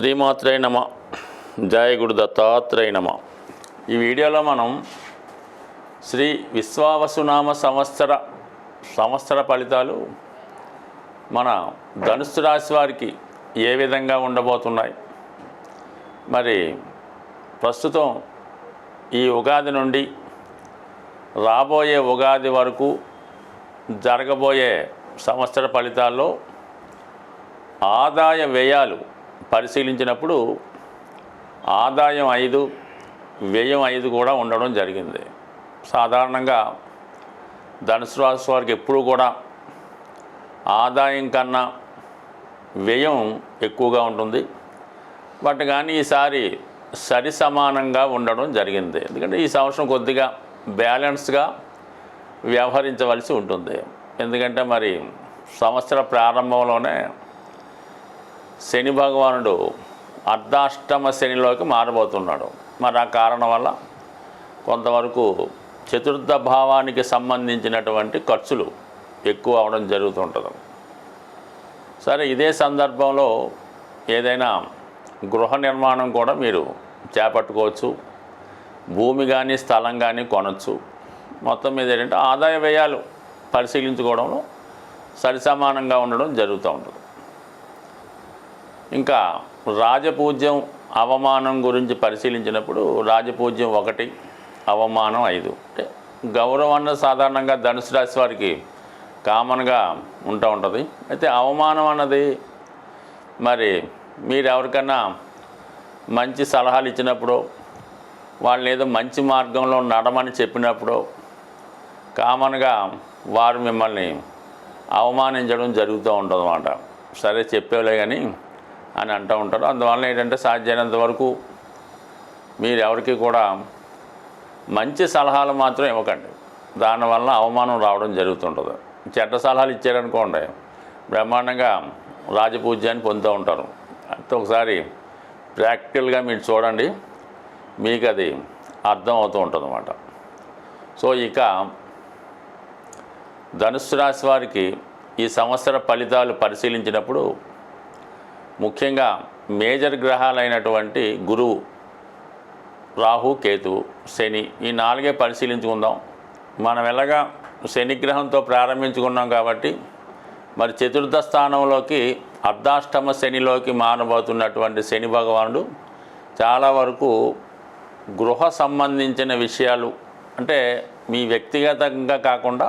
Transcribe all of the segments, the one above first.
శ్రీమాత్రే నమ. జయ గురు దత్తాత్రేయ నమ. ఈ వీడియోలో మనం శ్రీ విశ్వావసునామ సంవత్సర సంవత్సర ఫలితాలు మన ధనుసు రాశి వారికి ఏ విధంగా ఉండబోతున్నాయి. మరి ప్రస్తుతం ఈ ఉగాది నుండి రాబోయే ఉగాది వరకు జరగబోయే సంవత్సర ఫలితాల్లో ఆదాయ వ్యయాలు పరిశీలించినప్పుడు ఆదాయం ఐదు వ్యయం ఐదు కూడా ఉండడం జరిగింది. సాధారణంగా ధనుసు రాశి వారికి ఎప్పుడూ కూడా ఆదాయం కన్నా వ్యయం ఎక్కువగా ఉంటుంది. బట్ కానీ ఈసారి సరి సమానంగా ఉండడం జరిగింది. ఎందుకంటే ఈ సంవత్సరం కొద్దిగా బ్యాలెన్స్గా వ్యవహరించవలసి ఉంటుంది. ఎందుకంటే మరి సంవత్సర ప్రారంభంలోనే శని భగవానుడు అర్ధాష్టమ శనిలోకి మారబోతున్నాడు. మరి ఆ కారణం వల్ల కొంతవరకు చతుర్థ భావానికి సంబంధించినటువంటి ఖర్చులు ఎక్కువ అవడం జరుగుతుంటుంది. సరే ఇదే సందర్భంలో ఏదైనా గృహ నిర్మాణం కూడా మీరు చేపట్టుకోవచ్చు. భూమి కానీ స్థలం కానీ కొనచ్చు. మొత్తం మీద ఏంటంటే ఆదాయ వ్యయాలు పరిశీలించుకోవడంలో సరిసమానంగా ఉండడం జరుగుతూ ఉంటుంది. ఇంకా రాజపూజ్యం అవమానం గురించి పరిశీలించినప్పుడు రాజపూజ్యం ఒకటి అవమానం ఐదు. అంటే గౌరవం అన్న సాధారణంగా ధనుసు రాశి వారికి కామన్గా ఉంటూ ఉంటుంది. అయితే అవమానం అన్నది మరి మీరు ఎవరికన్నా మంచి సలహాలు ఇచ్చినప్పుడు వాళ్ళని ఏదో మంచి మార్గంలో నడమని చెప్పినప్పుడు కామన్గా వారు మిమ్మల్ని అవమానించడం జరుగుతూ ఉంటుంది అన్నమాట సరే చెప్పేలే కానీ అని అంటూ ఉంటారు. అందువలన ఏంటంటే సాధ్యమైనంత వరకు మీరు ఎవరికి కూడా మంచి సలహాలు మాత్రం ఇవ్వకండి. దానివల్ల అవమానం రావడం జరుగుతుంటుంది. చెడ్డ సలహాలు ఇచ్చారనుకోండి బ్రహ్మాండంగా రాజపూజ్యాన్ని పొందుతూ ఉంటారు. అయితే ఒకసారి ప్రాక్టికల్గా మీరు చూడండి మీకు అది అర్థం అవుతూ ఉంటుందన్నమాట. సో ఇక ధనుస్సు రాశి వారికి ఈ సంవత్సర ఫలితాలు పరిశీలించినప్పుడు ముఖ్యంగా మేజర్ గ్రహాలైనటువంటి గురువు రాహు కేతు శని ఈ నాలుగే పరిశీలించుకుందాం. మనం ఎలాగా శని గ్రహంతో ప్రారంభించుకున్నాం కాబట్టి మరి చతుర్థ స్థానంలోకి అర్ధాష్టమ శనిలోకి మారబోతున్నటువంటి శని భగవానుడు చాలా వరకు గృహ సంబంధించిన విషయాలు అంటే మీ వ్యక్తిగతంగా కాకుండా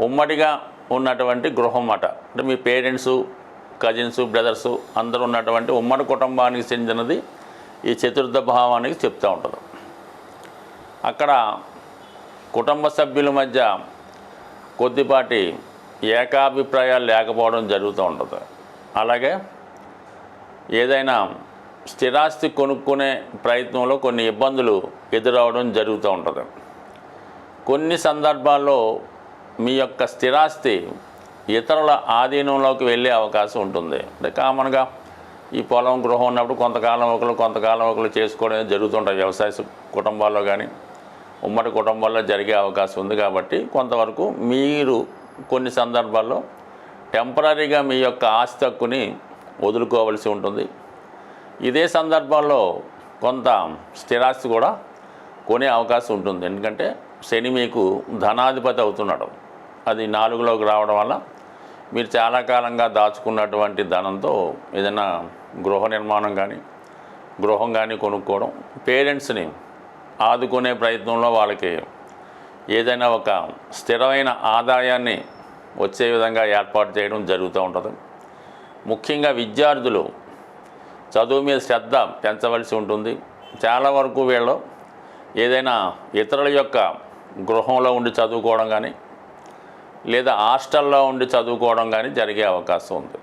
ఉమ్మడిగా ఉన్నటువంటి గృహం అట. అంటే మీ పేరెంట్సు కజిన్స్ బ్రదర్సు అందరూ ఉన్నటువంటి ఉమ్మడి కుటుంబానికి చెందినది ఈ చతుర్థ భావానికి చెప్తూ ఉంటారు అక్కడ కుటుంబ సభ్యుల మధ్య కొద్దిపాటి ఏకాభిప్రాయాలు లేకపోవడం జరుగుతూ ఉంటుంది. అలాగే ఏదైనా స్థిరాస్తి కొనుక్కునే ప్రయత్నంలో కొన్ని ఇబ్బందులు ఎదురవడం జరుగుతూ ఉంటుంది. కొన్ని సందర్భాల్లో మీ యొక్క స్థిరాస్తి ఇతరుల ఆధీనంలోకి వెళ్ళే అవకాశం ఉంటుంది. అంటే కామన్గా ఈ పొలం గృహం ఉన్నప్పుడు కొంతకాలం ఒకరు కొంతకాలం ఒకరు చేసుకోవడం జరుగుతుంటాయి. వ్యవసాయ కుటుంబాల్లో కానీ ఉమ్మడి కుటుంబాల్లో జరిగే అవకాశం ఉంది కాబట్టి కొంతవరకు మీరు కొన్ని సందర్భాల్లో టెంపరీగా మీ యొక్క ఆస్తి హక్కుని వదులుకోవలసి ఉంటుంది. ఇదే సందర్భంలో కొంత స్థిరాస్తి కూడా కొనే అవకాశం ఉంటుంది. ఎందుకంటే శని మీకు ధనాధిపతి అవుతున్నాడు. అది నాలుగులోకి రావడం వల్ల మీరు చాలా కాలంగా దాచుకున్నటువంటి ధనంతో ఏదైనా గృహ నిర్మాణం కానీ గృహం కానీ కొనుక్కోవడం పేరెంట్స్ని ఆదుకునే ప్రయత్నంలో వాళ్ళకి ఏదైనా ఒక స్థిరమైన ఆదాయాన్ని వచ్చే విధంగా ఏర్పాటు చేయడం జరుగుతూ ఉంటుంది. ముఖ్యంగా విద్యార్థులు చదువు మీద శ్రద్ధ పెంచవలసి ఉంటుంది. చాలా వరకు వీళ్ళు ఏదైనా ఇతరుల యొక్క గృహంలో ఉండి చదువుకోవడం కానీ లేదా హాస్టల్లో ఉండి చదువుకోవడం కానీ జరిగే అవకాశం ఉంది.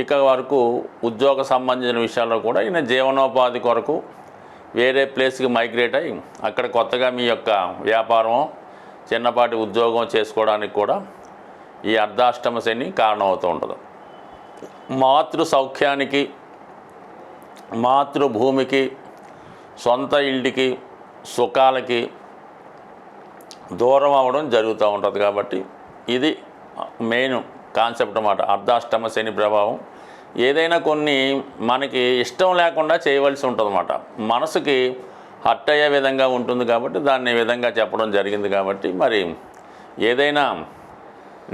ఇక వరకు ఉద్యోగ సంబంధించిన విషయాల్లో కూడా ఈయన జీవనోపాధి కొరకు వేరే ప్లేస్కి మైగ్రేట్ అయ్యి అక్కడ కొత్తగా మీ యొక్క వ్యాపారం చిన్నపాటి ఉద్యోగం చేసుకోవడానికి కూడా ఈ అర్ధాష్టమ శని కారణమవుతూ ఉండదు. మాతృ సౌఖ్యానికి మాతృభూమికి సొంత ఇంటికి సుఖాలకి దూరం అవ్వడం జరుగుతూ ఉంటుంది కాబట్టి ఇది మెయిన్ కాన్సెప్ట్ అన్నమాట. అర్ధాష్టమ శని ప్రభావం. ఏదైనా కొన్ని మనకి ఇష్టం లేకుండా చేయవలసి ఉంటుందన్నమాట మనసుకి హర్ట్ అయ్యే విధంగా ఉంటుంది కాబట్టి దాన్ని విధంగా చెప్పడం జరిగింది కాబట్టి మరి ఏదైనా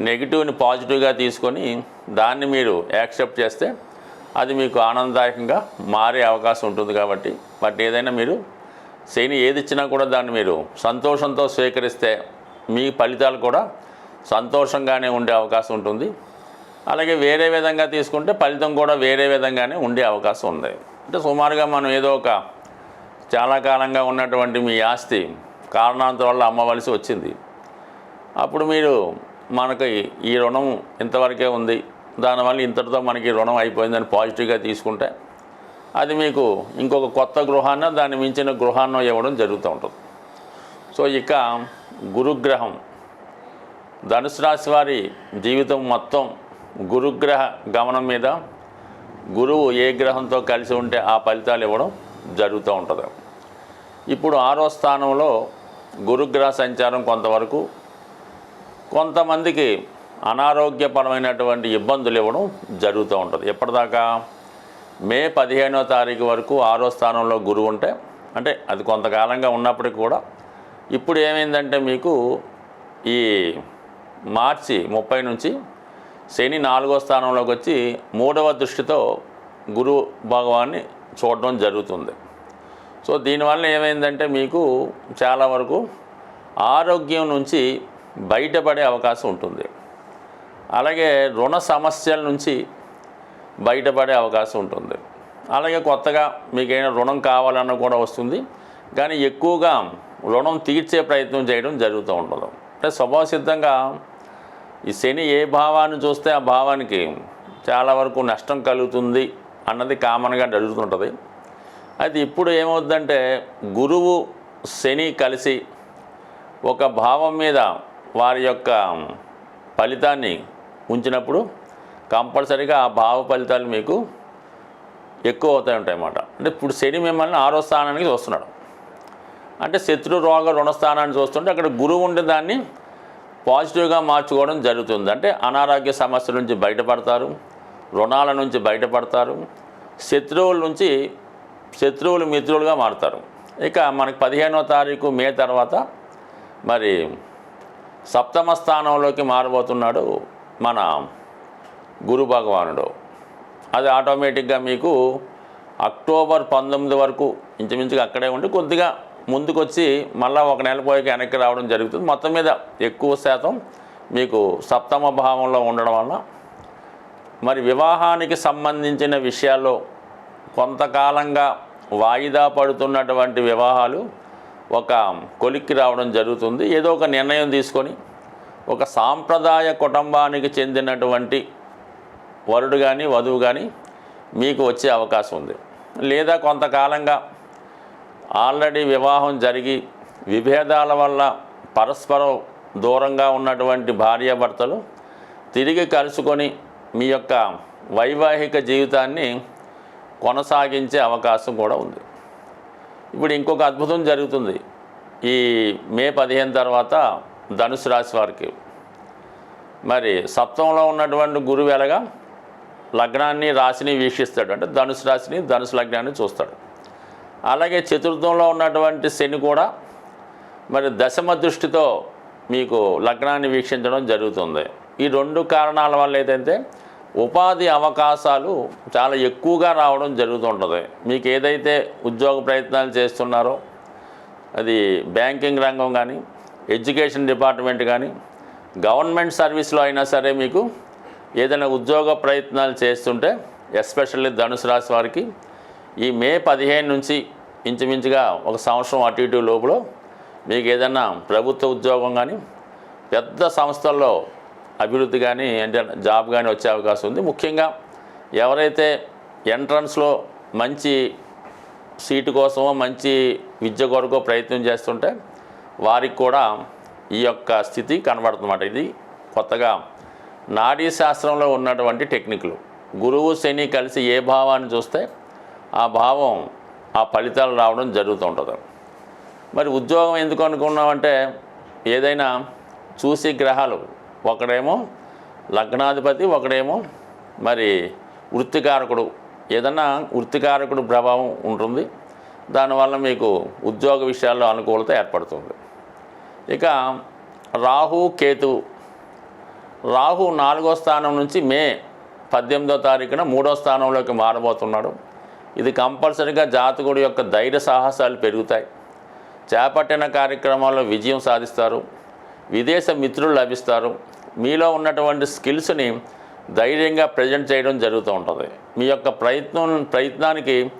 నెగిటివ్ని పాజిటివ్గా తీసుకొని దాన్ని మీరు యాక్సెప్ట్ చేస్తే అది మీకు ఆనందదాయకంగా మారే అవకాశం ఉంటుంది కాబట్టి బట్ ఏదైనా మీరు శని ఏది ఇచ్చినా కూడా దాన్ని మీరు సంతోషంతో స్వీకరిస్తే మీ ఫలితాలు కూడా సంతోషంగానే ఉండే అవకాశం ఉంటుంది. అలాగే వేరే విధంగా తీసుకుంటే ఫలితం కూడా వేరే విధంగానే ఉండే అవకాశం ఉంది. అంటే సుమారుగా మనం ఏదో ఒక చాలా కాలంగా ఉన్నటువంటి మీ ఆస్తి కారణాంతర వల్ల అమ్మవలసి వచ్చింది. అప్పుడు మీరు మనకి ఈ రుణం ఇంతవరకే ఉంది. దానివల్ల ఇంతటితో మనకి రుణం అయిపోయిందని పాజిటివ్గా తీసుకుంటే అది మీకు ఇంకొక కొత్త గృహాన్నో దాన్ని మించిన గృహాన్నో ఇవ్వడం జరుగుతూ ఉంటుంది. సో ఇక గురుగ్రహం. ధనుసు రాశి వారి జీవితం మొత్తం గురుగ్రహ గమనం మీద గురువు ఏ గ్రహంతో కలిసి ఉంటే ఆ ఫలితాలు ఇవ్వడం జరుగుతూ ఉంటుంది. ఇప్పుడు ఆరో స్థానంలో గురుగ్రహ సంచారం కొంతవరకు కొంతమందికి అనారోగ్యపరమైనటువంటి ఇబ్బందులు ఇవ్వడం జరుగుతూ ఉంటుంది. ఎప్పటిదాకా మే పదిహేనో తారీఖు వరకు ఆరో స్థానంలో గురువు ఉంటే అంటే అది కొంతకాలంగా ఉన్నప్పటికి కూడా ఇప్పుడు ఏమైందంటే మీకు ఈ మార్చి ముప్పై నుంచి శని నాలుగో స్థానంలోకి వచ్చి మూడవ దృష్టితో గురు భగవాన్ని చూడడం జరుగుతుంది. సో దీనివల్ల ఏమైందంటే మీకు చాలా వరకు ఆరోగ్యం నుంచి బయటపడే అవకాశం ఉంటుంది. అలాగే రుణ సమస్యల నుంచి బయటపడే అవకాశం ఉంటుంది. అలాగే కొత్తగా మీకైనా రుణం కావాలన్న కూడా వస్తుంది. కానీ ఎక్కువగా రుణం తీర్చే ప్రయత్నం చేయడం జరుగుతూ ఉండదు. అంటే స్వభావసిద్ధంగా ఈ శని ఏ భావాన్ని చూస్తే ఆ భావానికి చాలా వరకు నష్టం కలుగుతుంది అన్నది కామన్గా జరుగుతుంటుంది. అయితే ఇప్పుడు ఏమవుతుందంటే గురువు శని కలిసి ఒక భావం మీద వారి యొక్క ఫలితాన్ని ఉంచినప్పుడు కంపల్సరీగా ఆ భావ ఫలితాలు మీకు ఎక్కువ అవుతాయి ఉంటాయి అన్నమాట అంటే ఇప్పుడు శని మిమ్మల్ని ఆరో స్థానానికి చూస్తున్నాడు. అంటే శత్రు రోగ రుణస్థానాన్ని చూస్తుంటే అక్కడ గురువు ఉండే దాన్ని పాజిటివ్గా మార్చుకోవడం జరుగుతుంది. అంటే అనారోగ్య సమస్యల నుంచి బయటపడతారు రుణాల నుంచి బయటపడతారు శత్రువుల నుంచి శత్రువులు మిత్రులుగా మారుతారు. ఇక మనకి పదిహేనో తారీఖు మే తర్వాత మరి సప్తమ స్థానంలోకి మారబోతున్నాడు మన గురు భగవానుడు. అది ఆటోమేటిక్గా మీకు అక్టోబర్ పంతొమ్మిది వరకు ఇంచుమించుగా అక్కడే ఉండి కొద్దిగా ముందుకొచ్చి మళ్ళీ ఒక నెల పోయాక వెనక్కి రావడం జరుగుతుంది. మొత్తం మీద ఎక్కువ శాతం మీకు సప్తమ భావంలో ఉండడం వల్ల మరి వివాహానికి సంబంధించిన విషయాల్లో కొంతకాలంగా వాయిదా పడుతున్నటువంటి వివాహాలు ఒక కొలిక్కి రావడం జరుగుతుంది. ఏదో ఒక నిర్ణయం తీసుకొని ఒక సాంప్రదాయ కుటుంబానికి చెందినటువంటి వరుడు కానీ వధువు కానీ మీకు వచ్చే అవకాశం ఉంది. లేదా కొంతకాలంగా ఆల్రెడీ వివాహం జరిగి విభేదాల వల్ల పరస్పరం దూరంగా ఉన్నటువంటి భార్యాభర్తలు తిరిగి కలుసుకొని మీ యొక్క వైవాహిక జీవితాన్ని కొనసాగించే అవకాశం కూడా ఉంది. ఇప్పుడు ఇంకొక అద్భుతం జరుగుతుంది. ఈ మే పదిహేను తర్వాత ధనుసు రాశి వారికి. మరి సప్తంలో ఉన్నటువంటి గురువు ఎలాగా? లగ్నాన్ని రాశిని వీక్షిస్తాడు. అంటే ధనుసు రాశిని ధనుసు లగ్నాన్ని చూస్తాడు. అలాగే చతుర్థంలో ఉన్నటువంటి శని కూడా మరి దశమ దృష్టితో మీకు లగ్నాన్ని వీక్షించడం జరుగుతుంది. ఈ రెండు కారణాల వల్ల ఏదైతే ఉపాధి అవకాశాలు చాలా ఎక్కువగా రావడం జరుగుతుంటుంది. మీకు ఏదైతే ఉద్యోగ ప్రయత్నాలు చేస్తున్నారో అది బ్యాంకింగ్ రంగం కానీ ఎడ్యుకేషన్ డిపార్ట్మెంట్ కానీ గవర్నమెంట్ సర్వీస్లో అయినా సరే మీకు ఏదైనా ఉద్యోగ ప్రయత్నాలు చేస్తుంటే ఎస్పెషల్లీ ధనుసు రాశి వారికి ఈ మే పదిహేను నుంచి ఇంచుమించుగా ఒక సంవత్సరం అటు ఇటు లోపల మీకు ఏదైనా ప్రభుత్వ ఉద్యోగం కానీ పెద్ద సంస్థల్లో అభివృద్ధి కానీ అంటే జాబ్ కానీ వచ్చే అవకాశం ఉంది. ముఖ్యంగా ఎవరైతే ఎంట్రన్స్లో మంచి సీటు కోసమో మంచి విద్య కొరకో ప్రయత్నం చేస్తుంటే వారికి కూడా ఈ యొక్క స్థితి కనబడుతుందన్నమాట. ఇది కొత్తగా నాడీ శాస్త్రంలో ఉన్నటువంటి టెక్నిక్లు. గురువు శని కలిసి ఏ భావాన్ని చూస్తే ఆ భావం ఆ ఫలితాలు రావడం జరుగుతూ ఉంటుంది. మరి ఉద్యోగం ఎందుకు అనుకున్నామంటే ఏదైనా చూసి గ్రహాలు ఒకడేమో లగ్నాధిపతి ఒకడేమో మరి వృత్తికారకుడు ఏదన్నా వృత్తికారకుడు ప్రభావం ఉంటుంది. దానివల్ల మీకు ఉద్యోగ విషయాల్లో అనుకూలత ఏర్పడుతుంది. ఇక రాహు కేతు రాహు నాలుగో స్థానం నుంచి మే పద్దెనిమిదో తారీఖున మూడో స్థానంలోకి మారబోతున్నాడు. ఇది కంపల్సరీగా జాతకుడి యొక్క ధైర్య సాహసాలు పెరుగుతాయి. చేపట్టిన కార్యక్రమాల్లో విజయం సాధిస్తారు. విదేశ మిత్రులు లభిస్తారు. మీలో ఉన్నటువంటి స్కిల్స్ని ధైర్యంగా ప్రజెంట్ చేయడం జరుగుతూ ఉంటుంది. మీ యొక్క ప్రయత్నం ప్రయత్నానికి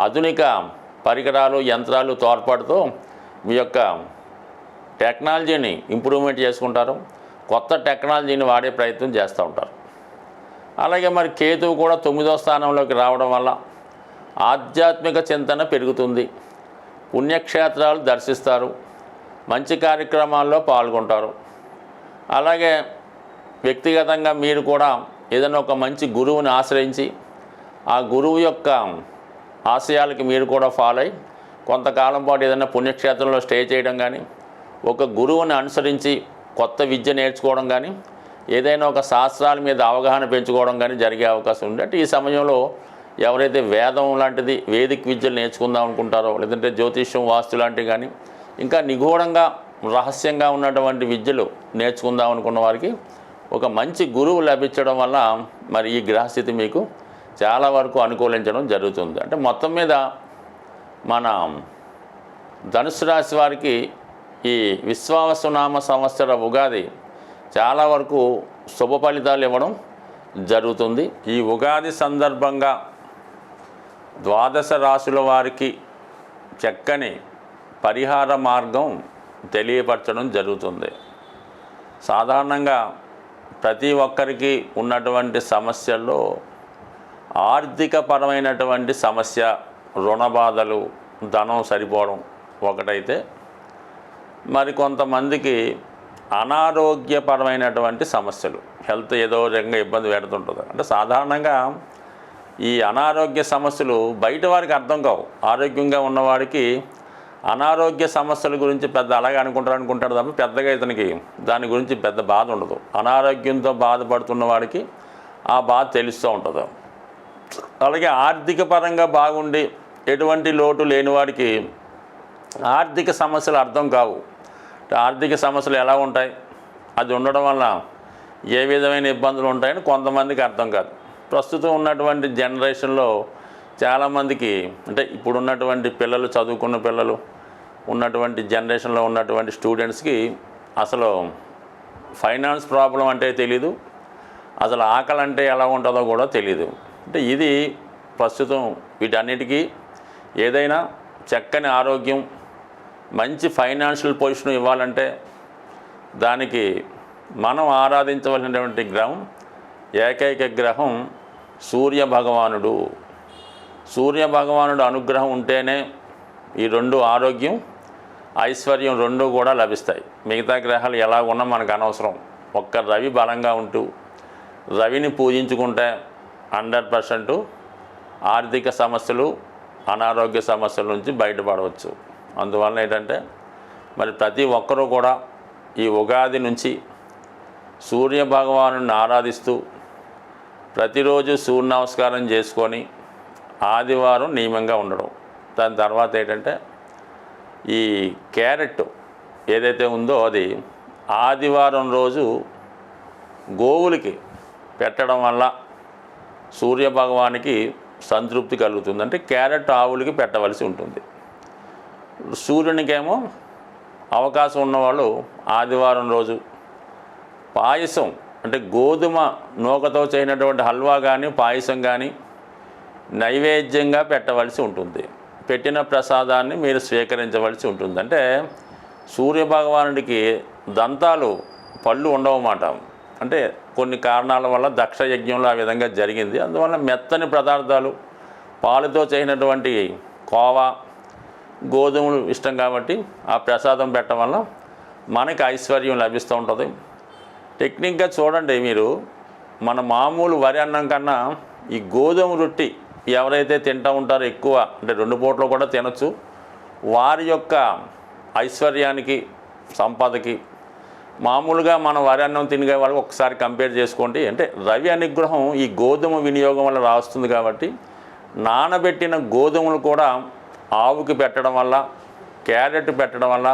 ఆధునిక పరికరాలు యంత్రాలు తోడ్పడుతూ మీ యొక్క టెక్నాలజీని ఇంప్రూవ్మెంట్ చేసుకుంటారు. కొత్త టెక్నాలజీని వాడే ప్రయత్నం చేస్తూ ఉంటారు. అలాగే మరి కేతువు కూడా తొమ్మిదో స్థానంలోకి రావడం వల్ల ఆధ్యాత్మిక చింతన పెరుగుతుంది. పుణ్యక్షేత్రాలు దర్శిస్తారు. మంచి కార్యక్రమాల్లో పాల్గొంటారు. అలాగే వ్యక్తిగతంగా మీరు కూడా ఏదైనా ఒక మంచి గురువుని ఆశ్రయించి ఆ గురువు యొక్క ఆశయాలకి మీరు కూడా ఫాలో అయి కొంతకాలం పాటు ఏదైనా పుణ్యక్షేత్రంలో స్టే చేయడం కానీ ఒక గురువుని అనుసరించి కొత్త విద్య నేర్చుకోవడం కానీ ఏదైనా ఒక శాస్త్రాల మీద అవగాహన పెంచుకోవడం కానీ జరిగే అవకాశం ఉంది. అంటే ఈ సమయంలో ఎవరైతే వేదం లాంటిది వేదిక విద్యలు నేర్చుకుందాం అనుకుంటారో లేదంటే జ్యోతిష్యం వాస్తు లాంటివి కానీ ఇంకా నిగూఢంగా రహస్యంగా ఉన్నటువంటి విద్యలు నేర్చుకుందాం అనుకున్న వారికి ఒక మంచి గురువు లభించడం వల్ల మరి ఈ గ్రహస్థితి మీకు చాలా వరకు అనుకూలించడం జరుగుతుంది. అంటే మొత్తం మీద మన ధనుసు రాశి వారికి ఈ విశ్వావసునామ సంవత్సర ఉగాది చాలా వరకు శుభ ఫలితాలు ఇవ్వడం జరుగుతుంది. ఈ ఉగాది సందర్భంగా ద్వాదశ రాశుల వారికి చక్కని పరిహార మార్గం తెలియపరచడం జరుగుతుంది. సాధారణంగా ప్రతి ఒక్కరికి ఉన్నటువంటి సమస్యల్లో ఆర్థికపరమైనటువంటి సమస్య రుణ బాధలు ధనం సరిపోవడం ఒకటైతే మరి కొంతమందికి అనారోగ్యపరమైనటువంటి సమస్యలు. హెల్త్ ఏదో రకంగా ఇబ్బంది పెడుతుంటుంది. అంటే సాధారణంగా ఈ అనారోగ్య సమస్యలు బయట వారికి అర్థం కావు. ఆరోగ్యంగా ఉన్నవాడికి అనారోగ్య సమస్యల గురించి పెద్ద అలాగే అనుకుంటారు అనుకుంటాడు తప్ప పెద్దగా ఇతనికి దాని గురించి పెద్ద బాధ ఉండదు. అనారోగ్యంతో బాధపడుతున్న వాడికి ఆ బాధ తెలుస్తూ ఉంటుంది. అలాగే ఆర్థిక పరంగా బాగుండి ఎటువంటి లోటు లేని వాడికి ఆర్థిక సమస్యలు అర్థం కావు. ఆర్థిక సమస్యలు ఎలా ఉంటాయి? అది ఉండడం వల్ల ఏ విధమైన ఇబ్బందులు ఉంటాయని కొంతమందికి అర్థం కాదు. ప్రస్తుతం ఉన్నటువంటి జనరేషన్లో చాలామందికి అంటే ఇప్పుడు ఉన్నటువంటి పిల్లలు చదువుకున్న పిల్లలు ఉన్నటువంటి జనరేషన్లో ఉన్నటువంటి స్టూడెంట్స్కి అసలు ఫైనాన్స్ ప్రాబ్లం అంటే తెలీదు. అసలు ఆకలి అంటే ఎలా ఉంటుందో కూడా తెలియదు అంటే ఇది ప్రస్తుతం వీటన్నిటికీ ఏదైనా చక్కని ఆరోగ్యం మంచి ఫైనాన్షియల్ పొజిషన్ ఇవ్వాలంటే దానికి మనం ఆరాధించవలసినటువంటి గ్రహం ఏకైక గ్రహం సూర్య భగవానుడు. సూర్య భగవానుడు అనుగ్రహం ఉంటేనే ఈ రెండు ఆరోగ్యం ఐశ్వర్యం రెండు కూడా లభిస్తాయి. మిగతా గ్రహాలు ఎలా ఉన్నా మనకు అనవసరం. ఒక్క రవి బలంగా ఉంటూ రవిని పూజించుకుంటే హండ్రెడ్ పర్సెంట్ ఆర్థిక సమస్యలు అనారోగ్య సమస్యల నుంచి బయటపడవచ్చు. అందువలన ఏంటంటే మరి ప్రతి ఒక్కరూ కూడా ఈ ఉగాది నుంచి సూర్య భగవాను ఆరాధిస్తూ ప్రతిరోజు సూర్య నమస్కారం చేసుకొని ఆదివారం నియమంగా ఉండడం. దాని తర్వాత ఏంటంటే ఈ క్యారెట్ ఏదైతే ఉందో అది ఆదివారం రోజు గోవులకి పెట్టడం వల్ల సూర్య భగవానికి సంతృప్తి కలుగుతుంది. అంటే క్యారెట్ ఆవులకి పెట్టవలసి ఉంటుంది. సూర్యునికేమో అవకాశం ఉన్నవాళ్ళు ఆదివారం రోజు పాయసం అంటే గోధుమ నూకతో చేయనటువంటి హల్వా కానీ పాయసం కానీ నైవేద్యంగా పెట్టవలసి ఉంటుంది. పెట్టిన ప్రసాదాన్ని మీరు స్వీకరించవలసి ఉంటుంది. అంటే సూర్యభగవానుడికి దంతాలు పళ్ళు ఉండవన్నమాట అంటే కొన్ని కారణాల వల్ల దక్ష యజ్ఞంలో ఆ విధంగా జరిగింది. అందువల్ల మెత్తని పదార్థాలు పాలుతో చేసినటువంటి కోవా గోధుమలు ఇష్టం కాబట్టి ఆ ప్రసాదం పెట్టడం వల్ల మనకి ఐశ్వర్యం లభిస్తూ ఉంటుంది. టెక్నిక్గా చూడండి మీరు మన మామూలు వరి అన్నం కన్నా ఈ గోధుమ రొట్టి ఎవరైతే తింటూ ఉంటారో ఎక్కువ అంటే రెండు పూటలు కూడా తినచ్చు. వారి యొక్క ఐశ్వర్యానికి సంపదకి మామూలుగా మనం వరి అన్నం తినే వాళ్ళకి ఒకసారి కంపేర్ చేసుకోండి. అంటే రవి అనుగ్రహం ఈ గోధుమ వినియోగం వల్ల రాస్తుంది కాబట్టి నానబెట్టిన గోధుమలు కూడా ఆవుకి పెట్టడం వల్ల క్యారెట్ పెట్టడం వల్ల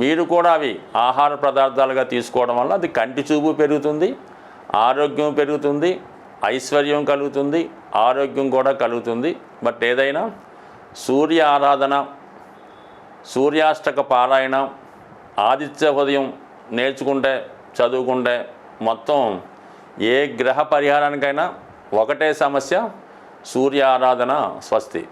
మీరు కూడా అవి ఆహార పదార్థాలుగా తీసుకోవడం వల్ల అది కంటి చూపు పెరుగుతుంది ఆరోగ్యం పెరుగుతుంది ఐశ్వర్యం కలుగుతుంది ఆరోగ్యం కూడా కలుగుతుంది. బట్ ఏదైనా సూర్య ఆరాధన సూర్యాష్టక పారాయణ ఆదిత్య ఉదయం నేర్చుకుంటే చదువుకుంటే మొత్తం ఏ గ్రహ పరిహారానికైనా ఒకటే సమస్య సూర్య ఆరాధన స్వస్తి.